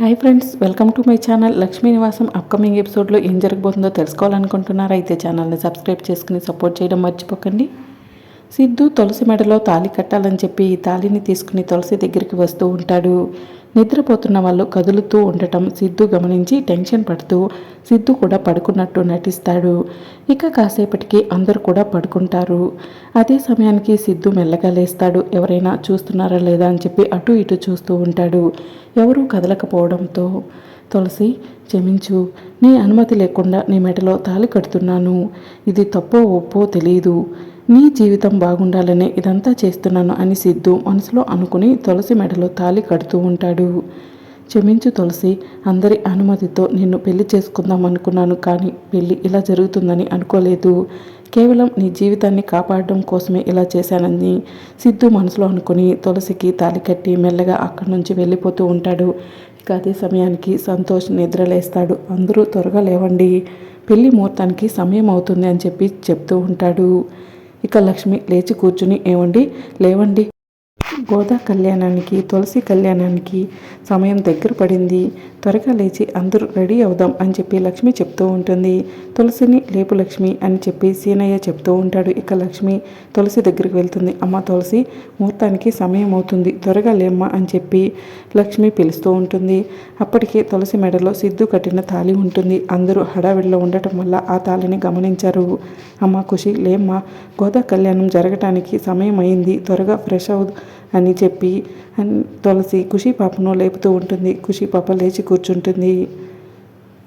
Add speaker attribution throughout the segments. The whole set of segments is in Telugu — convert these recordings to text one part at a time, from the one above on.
Speaker 1: Hi friends welcome to my channel. Lakshmi Nivasam upcoming ఎపిసోడ్లో ఏం జరగబోతుందో తెలుసుకోవాలనుకుంటున్నారా? అయితే ఛానల్ని సబ్స్క్రైబ్ చేసుకుని సపోర్ట్ చేయడం మర్చిపోకండి. సిద్ధు తులసి మెడలో తాళి కట్టాలని చెప్పి ఈ తాళిని తీసుకుని తులసి దగ్గరికి వస్తూ ఉంటాడు. నిద్రపోతున్న వాళ్ళు కదులుతూ ఉండటం సిద్ధు గమనించి టెన్షన్ పడుతూ సిద్ధు కూడా పడుకున్నట్టు నటిస్తాడు. ఇక కాసేపటికి అందరూ కూడా పడుకుంటారు. అదే సమయానికి సిద్ధు మెల్లగా లేస్తాడు. ఎవరైనా చూస్తున్నారా లేదా అని చెప్పి అటు ఇటు చూస్తూ ఉంటాడు. ఎవరూ కదలకపోవడంతో తులసి క్షమించు. నీ అనుమతి లేకుండా నీ మెడలో తాళి కడుతున్నాను. ఇది తప్పో ఒప్పో తెలియదు నీ జీవితం బాగుండాలని ఇదంతా చేస్తున్నాను అని సిద్ధు మనసులో అనుకుని తులసి మెడలో తాళి కడుతూ ఉంటాడు. క్షమించు తులసి అందరి అనుమతితో నిన్ను పెళ్ళి చేసుకుందాం అనుకున్నాను కానీ పెళ్ళి ఇలా జరుగుతుందని అనుకోలేదు. కేవలం నీ జీవితాన్ని కాపాడడం కోసమే ఇలా చేశానని సిద్ధు మనసులో అనుకుని తులసికి తాలి కట్టి మెల్లగా అక్కడి నుంచి వెళ్ళిపోతూ ఉంటాడు. ఇక అదే సమయానికి సంతోష్ నిద్రలేస్తాడు అందరూ త్వరగా లేవండి. పెళ్ళి ముహూర్తానికి సమయం అవుతుంది అని చెప్పి చెప్తూ ఉంటాడు. ఇక లక్ష్మి లేచి కూర్చుని ఏమండి? లేవండి? గోదా కళ్యాణానికి తులసి కళ్యాణానికి సమయం దగ్గర పడింది. త్వరగా లేచి అందరూ రెడీ అవుదాం అని చెప్పి లక్ష్మి చెప్తూ ఉంటుంది. తులసిని లేపు లక్ష్మి అని చెప్పి సీనయ్య చెప్తూ ఉంటాడు. ఇక లక్ష్మి తులసి దగ్గరికి వెళ్తుంది. అమ్మ తులసి ముహూర్తానికి సమయం అవుతుంది. త్వరగా లేమ్మా అని చెప్పి లక్ష్మి పిలుస్తూ ఉంటుంది. అప్పటికే తులసి మెడలో సిద్ధు కట్టిన తాళి ఉంటుంది. అందరూ హడావిడిలో ఉండటం వల్ల ఆ తాళిని గమనించారు. అమ్మ ఖుషి లేమ్మా గోదా కళ్యాణం జరగటానికి సమయం అయింది. త్వరగా ఫ్రెష్ అవు అని చెప్పి తులసి ఖుషి పాపను లేపుతూ ఉంటుంది. ఖుషి పాప లేచి కూర్చుంటుంది.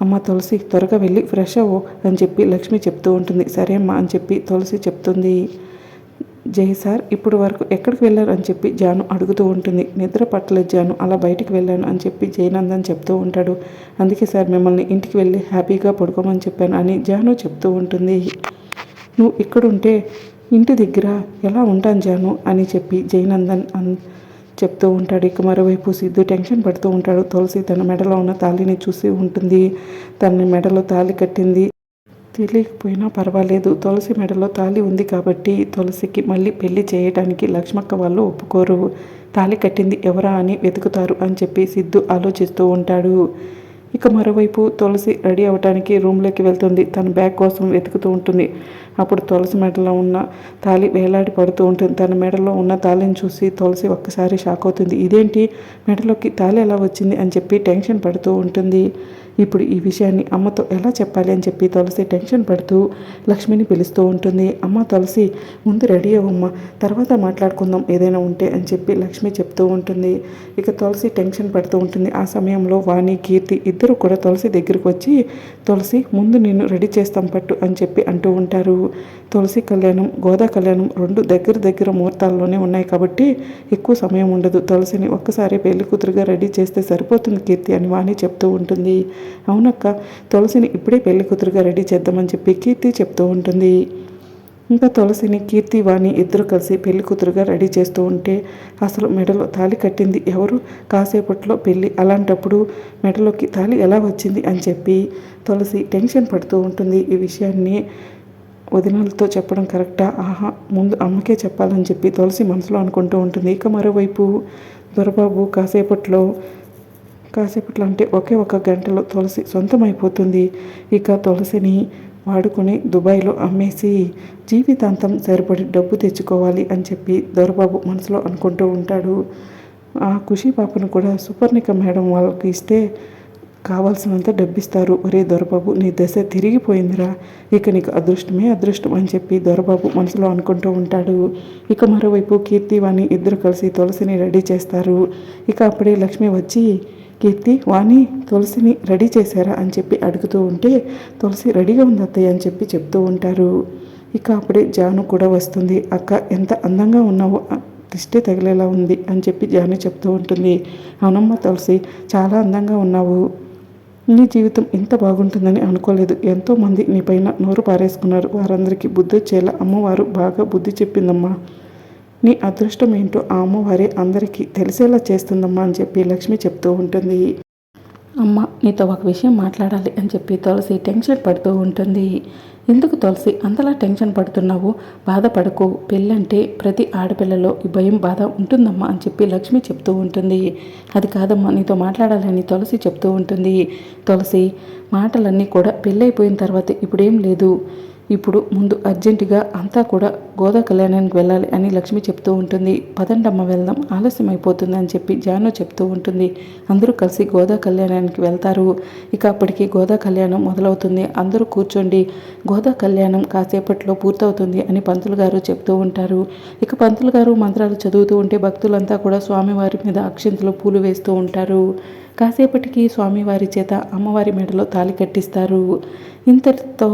Speaker 1: అమ్మ తులసి త్వరగా వెళ్ళి ఫ్రెష్ అవ్వు అని చెప్పి లక్ష్మి చెప్తూ ఉంటుంది. సరే అమ్మ అని చెప్పి తులసి చెప్తుంది. జై సార్ ఇప్పుడు వరకు ఎక్కడికి వెళ్ళారు? అని చెప్పి జాను అడుగుతూ ఉంటుంది. నిద్ర పట్టలేదు జాను అలా బయటికి వెళ్ళాను అని చెప్పి జయనందన్ చెప్తూ ఉంటాడు. అందుకే సార్ మిమ్మల్ని ఇంటికి వెళ్ళి హ్యాపీగా పడుకోమని చెప్పాను అని జాను చెప్తూ ఉంటుంది. నువ్వు ఇక్కడుంటే ఇంటి దగ్గర ఎలా ఉంటాను జాను? అని చెప్పి జయనందన్ అన్ చెప్తూ ఉంటాడు. ఇక మరోవైపు సిద్ధు టెన్షన్ పడుతూ ఉంటాడు. తులసి తన మెడలో ఉన్న తాళిని చూసి ఉంటుంది. తన మెడలో తాళి కట్టింది. తెలియకపోయినా పర్వాలేదు. తులసి మెడలో తాళి ఉంది కాబట్టి తులసికి మళ్ళీ పెళ్ళి చేయడానికి లక్ష్మక్క వాళ్ళు ఒప్పుకోరు. తాళి కట్టింది ఎవరా అని వెతుకుతారు అని చెప్పి సిద్ధు ఆలోచిస్తూ ఉంటాడు. ఇక మరోవైపు తులసి రెడీ అవడానికి రూమ్లోకి వెళ్తుంది. తన బ్యాగ్ కోసం వెతుకుతూ ఉంటుంది. అప్పుడు తులసి మెడలో ఉన్న తాళి వేలాడి పడుతూ ఉంటుంది. తన మెడలో ఉన్న తాళిని చూసి తులసి ఒక్కసారి షాక్ అవుతుంది. ఇదేంటి? మెడలోకి తాళి ఎలా వచ్చింది? అని చెప్పి టెన్షన్ పడుతూ ఉంటుంది. ఇప్పుడు ఈ విషయాన్ని అమ్మతో ఎలా చెప్పాలి అని చెప్పి తులసి టెన్షన్ పడుతూ లక్ష్మిని పిలుస్తూ ఉంటుంది. అమ్మ తులసి ముందు రెడీ అవ్వమ్మ తర్వాత మాట్లాడుకుందాం ఏదైనా ఉంటే అని చెప్పి లక్ష్మి చెప్తూ ఉంటుంది. ఇక తులసి టెన్షన్ పడుతూ ఉంటుంది. ఆ సమయంలో వాణి కీర్తి ఇద్దరు కూడా తులసి దగ్గరికి వచ్చి తులసి ముందు నిన్ను రెడీ చేస్తాం పట్టు అని చెప్పి అంటూ ఉంటారు. తులసి కళ్యాణం గోదా కళ్యాణం రెండు దగ్గర దగ్గర ముహూర్తాల్లోనే ఉన్నాయి కాబట్టి ఎక్కువ సమయం ఉండదు. తులసిని ఒక్కసారి పెళ్ళి కూతురుగా రెడీ చేస్తే సరిపోతుంది కీర్తి అని వాణి చెప్తూ ఉంటుంది. అవునక్క తులసిని ఇప్పుడే పెళ్ళి కూతురుగా రెడీ చేద్దామని చెప్పి కీర్తి చెప్తూ ఉంటుంది. ఇంకా తులసిని కీర్తి వాణి ఇద్దరు కలిసి పెళ్ళి కూతురుగా రెడీ చేస్తూ ఉంటే అసలు మెడలో తాళి కట్టింది ఎవరు? కాసేపట్లో పెళ్ళి అలాంటప్పుడు మెడలోకి తాళి ఎలా వచ్చింది అని చెప్పి తులసి టెన్షన్ పడుతూ ఉంటుంది. ఈ విషయాన్ని వదినలతో చెప్పడం కరెక్టా? ఆహా ముందు అమ్మకే చెప్పాలని చెప్పి తులసి మనసులో అనుకుంటూ ఉంటుంది. ఇక మరోవైపు దొరబాబు కాసేపట్లో కాసేపట్లో అంటే ఒకే ఒక గంటలో తులసి సొంతమైపోతుంది. ఇక తులసిని వాడుకొని దుబాయ్లో అమ్మేసి జీవితాంతం సరిపడి డబ్బు తెచ్చుకోవాలి అని చెప్పి దొరబాబు మనసులో అనుకుంటూ ఉంటాడు. ఆ ఖుషి పాపను కూడా సుపర్ణిక మేడం వాళ్ళకి ఇస్తే కావాల్సినంత డబ్బిస్తారు. ఒరే దొరబాబు నీ దశ తిరిగిపోయిందిరా. ఇక నీకు అదృష్టమే అదృష్టం అని చెప్పి దొరబాబు మనసులో అనుకుంటూ ఉంటాడు. ఇక మరోవైపు కీర్తివాణి ఇద్దరు కలిసి తులసిని రెడీ చేస్తారు. ఇక అప్పుడే లక్ష్మి వచ్చి కీర్తి వాణి తులసిని రెడీ చేశారా అని చెప్పి అడుగుతూ ఉంటే తులసి రెడీగా ఉంది అత్తయ్య అని చెప్పి చెప్తూ ఉంటారు. ఇక అప్పుడే జాను కూడా వస్తుంది. అక్క ఎంత అందంగా ఉన్నావో? దిష్టి తగిలేలా ఉంది అని చెప్పి జాను చెప్తూ ఉంటుంది. అవునమ్మ తులసి చాలా అందంగా ఉన్నావు. నీ జీవితం ఇంత బాగుంటుందని అనుకోలేదు. ఎంతోమంది నీ పైన నోరు పారేసుకున్నారు. వారందరికీ బుద్ధి వచ్చేలా అమ్మవారు బాగా బుద్ధి చెప్పిందమ్మా. నీ అదృష్టం ఏంటో ఆ అమ్మవారే అందరికీ తెలిసేలా చేస్తుందమ్మా అని చెప్పి లక్ష్మి చెప్తూ ఉంటుంది. అమ్మ నీతో ఒక విషయం మాట్లాడాలి అని చెప్పి తులసి టెన్షన్ పడుతూ ఉంటుంది. ఎందుకు తులసి అంతలా టెన్షన్ పడుతున్నావు? బాధపడకు. పెళ్ళంటే ప్రతి ఆడపిల్లలో ఈ భయం బాధ ఉంటుందమ్మా అని చెప్పి లక్ష్మి చెప్తూ ఉంటుంది. అది కాదమ్మా నీతో మాట్లాడాలని తులసి చెప్తూ ఉంటుంది. తులసి మాటలన్నీ కూడా పెళ్ళైపోయిన తర్వాత ఇప్పుడేం లేదు. ఇప్పుడు ముందు అర్జెంటుగా అంతా కూడా గోదా కళ్యాణానికి వెళ్ళాలి అని లక్ష్మి చెప్తూ ఉంటుంది. పదండమ్మ వెళ్దాం ఆలస్యం అయిపోతుంది అని చెప్పి జాను చెప్తూ ఉంటుంది. అందరూ కలిసి గోదా కళ్యాణానికి వెళ్తారు. ఇక అప్పటికి గోదా కళ్యాణం మొదలవుతుంది. అందరూ కూర్చోండి. గోదా కళ్యాణం కాసేపట్లో పూర్తవుతుంది అని పంతులు గారు చెప్తూ ఉంటారు. ఇక పంతులు గారు మంత్రాలు చదువుతూ ఉంటే భక్తులంతా కూడా స్వామివారి మీద అక్షింతలు పూలు వేస్తూ ఉంటారు. కాసేపటికి స్వామివారి చేత అమ్మవారి మెడలో తాలి కట్టిస్తారు. ఇంతటితో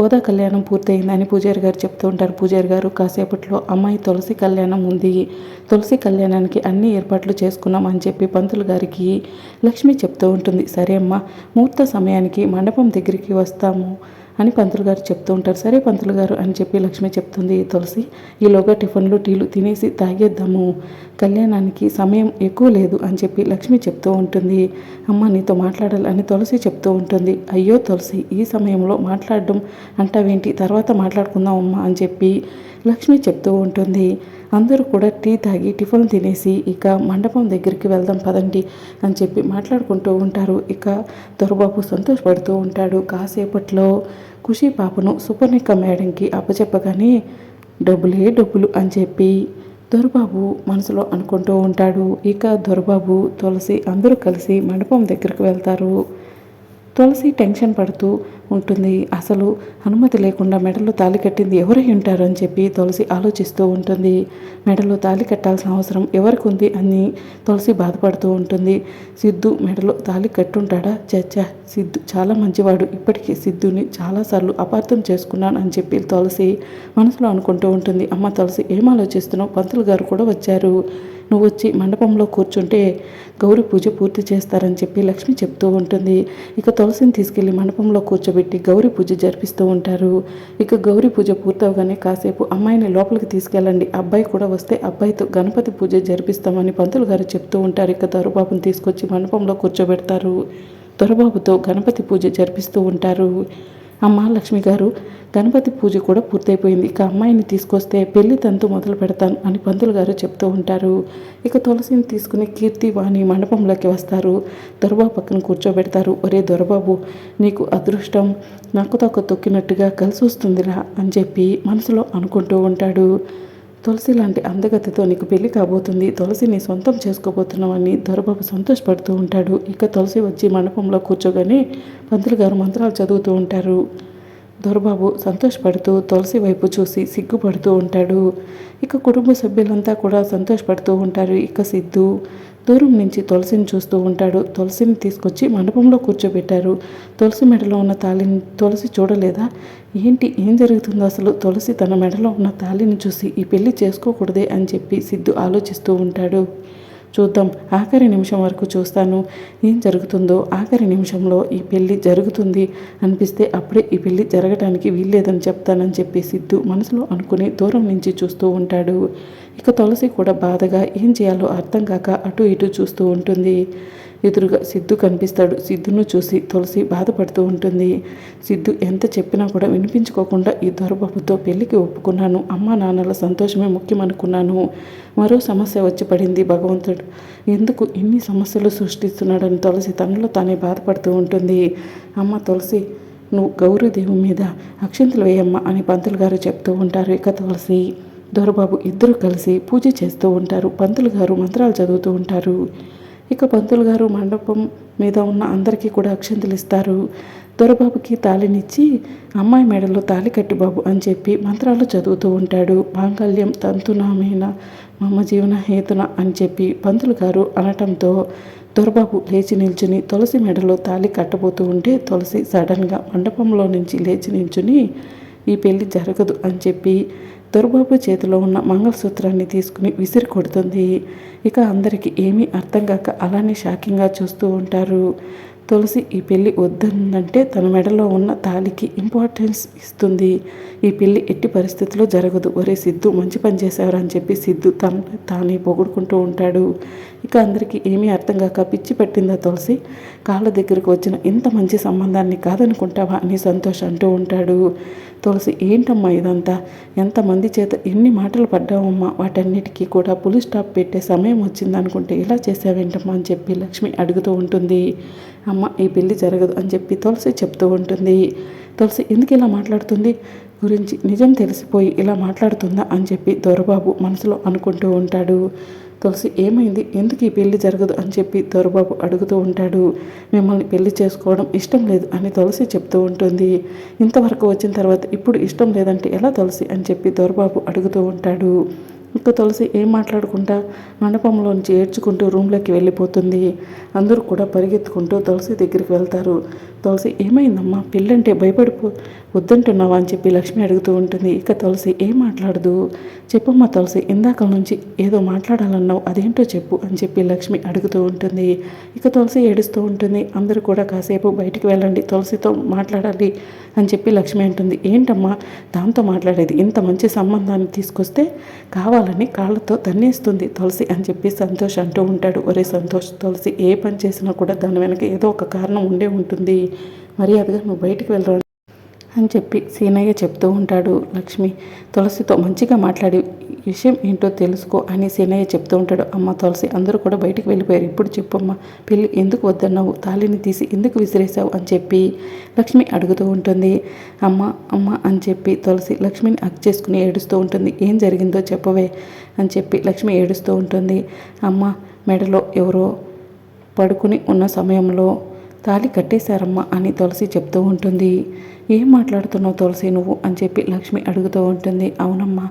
Speaker 1: గోదా కళ్యాణం పూర్తయిందని పూజారి గారు చెప్తూ ఉంటారు. పూజారి గారు కాసేపట్లో అమ్మాయి తులసి కళ్యాణం ఉంది. తులసి కళ్యాణానికి అన్ని ఏర్పాట్లు చేసుకున్నాం అని చెప్పి పంతులు గారికి లక్ష్మి చెప్తూ ఉంటుంది. సరే అమ్మ ముహూర్త సమయానికి మండపం దగ్గరికి వస్తాము. అని పంతులు గారు చెప్తూ ఉంటారు. సరే పంతులు గారు అని చెప్పి లక్ష్మి చెప్తుంది తులసి ఈలోగా టిఫిన్లు టీలు తినేసి తాగేద్దాము. కళ్యాణానికి సమయం ఎక్కువ లేదు అని చెప్పి లక్ష్మి చెప్తూ ఉంటుంది. అమ్మ నీతో మాట్లాడాలి అని తులసి చెప్తూ ఉంటుంది. అయ్యో తులసి ఈ సమయంలో మాట్లాడడం అంటావేంటి? తర్వాత మాట్లాడుకుందాం అమ్మ అని చెప్పి లక్ష్మి చెప్తూ ఉంటుంది. అందరూ కూడా టీ తాగి టిఫిన్ తినేసి ఇక మండపం దగ్గరికి వెళ్దాం పదండి అని చెప్పి మాట్లాడుకుంటూ ఉంటారు. ఇక దొరబాబు సంతోషపడుతూ ఉంటాడు. కాసేపట్లో ఖుషి పాపను సుపర్ణిక మేడంకి అప్పచెప్పగానే డబ్బులే డబ్బులు అని చెప్పి దొరబాబు మనసులో అనుకుంటూ ఉంటాడు. ఇక దొరబాబు తులసి అందరూ కలిసి మండపం దగ్గరికి వెళ్తారు. తులసి టెన్షన్ పడుతూ ఉంటుంది. అసలు అనుమతి లేకుండా మెడలో తాలి కట్టింది ఎవరై ఉంటారు అని చెప్పి తులసి ఆలోచిస్తూ ఉంటుంది. మెడలో తాలి కట్టాల్సిన అవసరం ఎవరికి ఉంది అని తులసి బాధపడుతూ ఉంటుంది. సిద్ధు మెడలో తాలి కట్టుంటాడా? చచ్చా సిద్ధు చాలా మంచివాడు. ఇప్పటికీ సిద్ధుని చాలాసార్లు అపార్థం చేసుకున్నాను అని చెప్పి తులసి మనసులో అనుకుంటూ ఉంటుంది. అమ్మ తులసి ఏం ఆలోచిస్తున్నావు? పంతులు గారు కూడా వచ్చారు. నువ్వు వచ్చి మండపంలో కూర్చుంటే గౌరీ పూజ పూర్తి చేస్తారని చెప్పి లక్ష్మి చెప్తూ ఉంటుంది. ఇక తులసిని తీసుకెళ్ళి మండపంలో కూర్చోబెట్టి గౌరీ పూజ జరిపిస్తూ ఉంటారు. ఇక గౌరీ పూజ పూర్తవగానే కాసేపు అమ్మాయిని లోపలికి తీసుకెళ్ళండి. అబ్బాయి కూడా వస్తే అబ్బాయితో గణపతి పూజ జరిపిస్తామని పంతులు గారు చెప్తూ ఉంటారు. ఇక దొరబాబుని తీసుకొచ్చి మండపంలో కూర్చోబెడతారు. దొరబాబుతో గణపతి పూజ జరిపిస్తూ ఉంటారు. అమ్మ లక్ష్మి గారు గణపతి పూజ కూడా పూర్తయిపోయింది. ఇక అమ్మాయిని తీసుకొస్తే పెళ్ళి తంతు మొదలు పెడతాను అని పంతులు గారు చెప్తూ ఉంటారు. ఇక తులసిని తీసుకుని కీర్తి వాణి మండపంలోకి వస్తారు. దొరబాబు పక్కన కూర్చోబెడతారు. ఒరే దొరబాబు నీకు అదృష్టం. నాకు తొక్క తొక్కినట్టుగా కలిసి వస్తుందిరా అని చెప్పి మనసులో అనుకుంటూ ఉంటాడు. తులసి లాంటి అందగతితో నీకు పెళ్ళి కాబోతుంది. తులసిని సొంతం చేసుకోబోతున్నామని దొరబాబు సంతోషపడుతూ ఉంటాడు. ఇక తులసి వచ్చి మండపంలో కూర్చోగానే పంతులు గారు మంత్రాలు చదువుతూ ఉంటారు. దొరబాబు సంతోషపడుతూ తులసి వైపు చూసి సిగ్గుపడుతూ ఉంటాడు. ఇక కుటుంబ సభ్యులంతా కూడా సంతోషపడుతూ ఉంటారు. ఇక సిద్ధు దూరం నుంచి తులసిని చూస్తూ ఉంటాడు. తులసిని తీసుకొచ్చి మండపంలో కూర్చోబెట్టారు. తులసి మెడలో ఉన్న తాళిని తులసి చూడలేదా? ఏంటి? ఏం జరుగుతుందో అసలు? తులసి తన మెడలో ఉన్న తాళిని చూసి ఈ పెళ్ళి చేసుకోకూడదే అని చెప్పి సిద్ధు ఆలోచిస్తూ ఉంటాడు. చూద్దాం. ఆఖరి నిమిషం వరకు చూస్తాను. ఏం జరుగుతుందో ఆఖరి నిమిషంలో ఈ పెళ్ళి జరుగుతుంది అనిపిస్తే అప్పుడే ఈ పెళ్ళి జరగటానికి వీల్లేదని చెప్తానని చెప్పి సిద్ధు మనసులో అనుకుని దూరం నుంచి చూస్తూ ఉంటాడు. ఇక తులసి కూడా బాధగా ఏం చేయాలో అర్థం కాక అటు ఇటు చూస్తూ ఉంటుంది. ఎదురుగా సిద్ధు కనిపిస్తాడు. సిద్ధును చూసి తులసి బాధపడుతూ ఉంటుంది. సిద్ధు ఎంత చెప్పినా కూడా వినిపించుకోకుండా ఈ దొరబాబుతో పెళ్ళికి ఒప్పుకున్నాను. అమ్మా నాన్నల సంతోషమే ముఖ్యమనుకున్నాను. మరో సమస్య వచ్చి పడింది భగవంతుడు. ఎందుకు ఇన్ని సమస్యలు సృష్టిస్తున్నాడని తులసి తనలో తానే బాధపడుతూ ఉంటుంది. అమ్మ తులసి నువ్వు గౌరీదేవి మీద అక్షింతలు వేయమ్మ అని పంతులు గారు చెప్తూ ఉంటారు. ఇక తులసి దొరబాబు ఇద్దరు కలిసి పూజ చేస్తూ ఉంటారు. పంతులు గారు మంత్రాలు చదువుతూ ఉంటారు. ఇక పంతులు గారు మండపం మీద ఉన్న అందరికీ కూడా అక్షంతలు ఇస్తారు. దొరబాబుకి తాళినిచ్చి అమ్మాయి మెడలో తాళి కట్టి బాబు అని చెప్పి మంత్రాలు చదువుతూ ఉంటాడు. మాంగళ్యం తంతునామైన మమ్మ జీవన హేతున అని చెప్పి పంతులు గారు అనటంతో దొరబాబు లేచి నిల్చుని తులసి మెడలో తాళి కట్టబోతూ ఉంటే తులసి సడన్గా మండపంలో నుంచి లేచి నిల్చుని ఈ పెళ్ళి జరగదు అని చెప్పి దొరబాబు చేతిలో ఉన్న మంగళసూత్రాన్ని తీసుకుని విసిరి కొడుతుంది. ఇక అందరికీ ఏమీ అర్థం కాక అలానే షాకింగ్గా చూస్తూ ఉంటారు. తులసి ఈ పెళ్ళి వద్దందంటే తన మెడలో ఉన్న తాలికి ఇంపార్టెన్స్ ఇస్తుంది. ఈ పెళ్ళి ఎట్టి పరిస్థితుల్లో జరగదు. ఒరే సిద్ధు మంచి పని చేశారు అని చెప్పి సిద్ధు తన తానే పొగుడుకుంటూ ఉంటాడు. ఇక అందరికీ ఏమీ అర్థం కాక పిచ్చి పెట్టిందా తులసి? కాళ్ళ దగ్గరకు వచ్చిన ఇంత మంచి సంబంధాన్ని కాదనుకుంటావా అని సంతోష్ అంటూ ఉంటాడు. తులసి ఏంటమ్మా ఇదంతా? ఎంతమంది చేత ఎన్ని మాటలు పడ్డావమ్మా? వాటన్నిటికీ కూడా పులి స్టాప్ పెట్టే సమయం వచ్చిందనుకుంటే ఇలా చేసావేంటమ్మా అని చెప్పి లక్ష్మి అడుగుతూ ఉంటుంది. అమ్మ ఈ పెళ్ళి జరగదు అని చెప్పి తులసి చెప్తూ ఉంటుంది. తులసి ఎందుకు ఇలా మాట్లాడుతుంది? గురించి నిజం తెలిసిపోయి ఇలా మాట్లాడుతుందా? అని చెప్పి దొరబాబు మనసులో అనుకుంటూ ఉంటాడు. తులసి ఏమైంది? ఎందుకు ఈ పెళ్ళి జరగదు? అని చెప్పి దొరబాబు అడుగుతూ ఉంటాడు. మిమ్మల్ని పెళ్ళి చేసుకోవడం ఇష్టం లేదు అని తులసి చెప్తూ ఉంటుంది. ఇంతవరకు వచ్చిన తర్వాత ఇప్పుడు ఇష్టం లేదంటే ఎలా తులసి? అని చెప్పి దొరబాబు అడుగుతూ ఉంటాడు. ఇక తులసి ఏం మాట్లాడుకుంటా? మండపంలోంచి ఏడ్చుకుంటూ రూమ్లోకి వెళ్ళిపోతుంది. అందరూ కూడా పరిగెత్తుకుంటూ తులసి దగ్గరికి వెళ్తారు. తులసి ఏమైందమ్మా? పిల్లంటే భయపడిపో వద్దంటున్నావా? అని చెప్పి లక్ష్మి అడుగుతూ ఉంటుంది. ఇక తులసి ఏం మాట్లాడదు? చెప్పమ్మా తులసి ఇందాక నుంచి ఏదో మాట్లాడాలన్నావు అదేంటో చెప్పు అని చెప్పి లక్ష్మి అడుగుతూ ఉంటుంది. ఇక తులసి ఏడుస్తూ ఉంటుంది. అందరూ కూడా కాసేపు బయటికి వెళ్ళండి తులసితో మాట్లాడాలి అని చెప్పి లక్ష్మి అంటుంది. ఏంటమ్మా? దాంతో మాట్లాడేది? ఇంత మంచి సంబంధాన్ని తీసుకొస్తే కావాలి కావాలని కాళ్ళతో తన్నేస్తుంది. తులసి అని చెప్పి సంతోష్ అంటూ ఉంటాడు. ఒరే సంతోష్ తులసి ఏ పని చేసినా కూడా దాని వెనక ఏదో ఒక కారణం ఉండే ఉంటుంది. మర్యాదగా నువ్వు బయటికి వెళ్ళరా అని చెప్పి సీనయ్య చెప్తూ ఉంటాడు. లక్ష్మి తులసితో మంచిగా మాట్లాడి విషయం ఏంటో తెలుసుకో అని సీనయ్య చెప్తూ ఉంటాడు. అమ్మ తులసి అందరూ కూడా బయటికి వెళ్ళిపోయారు. ఇప్పుడు చెప్పమ్మ పెళ్ళి ఎందుకు వద్దన్నావు? తాళిని తీసి ఎందుకు విసిరేసావు అని చెప్పి లక్ష్మి అడుగుతూ ఉంటుంది. అమ్మ అమ్మ అని చెప్పి తులసి లక్ష్మిని అక్ చేసుకుని ఏడుస్తూ ఉంటుంది. ఏం జరిగిందో చెప్పవే అని చెప్పి లక్ష్మి ఏడుస్తూ ఉంటుంది. అమ్మ మెడలో ఎవరో పడుకుని ఉన్న సమయంలో తాళి కట్టేశారమ్మా అని తులసి చెప్తూ ఉంటుంది. ఏం మాట్లాడుతున్నావు తులసి నువ్వు? అని చెప్పి లక్ష్మి అడుగుతూ ఉంటుంది. అవునమ్మా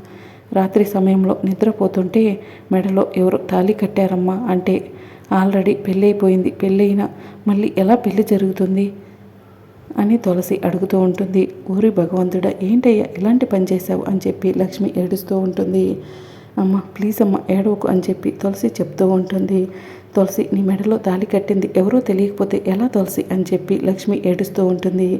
Speaker 1: రాత్రి సమయంలో నిద్రపోతుంటే మెడలో ఎవరు తాళి కట్టారమ్మా అంటే ఆల్రెడీ పెళ్ళైపోయింది. పెళ్ళైనా మళ్ళీ ఎలా పెళ్ళి జరుగుతుంది? అని తులసి అడుగుతూ ఉంటుంది. ఊరి భగవంతుడా ఏంటయ్యా ఇలాంటి పని చేశావు అని చెప్పి లక్ష్మి ఏడుస్తూ ఉంటుంది. అమ్మ ప్లీజ్ అమ్మ ఏడవకు అని చెప్పి తులసి చెప్తూ ఉంటుంది. తులసి నీ మెడలో తాళి కట్టింది ఎవరో తెలియకపోతే ఎలా తులసి అని చెప్పి లక్ష్మి ఏడుస్తూ ఉంటుంది.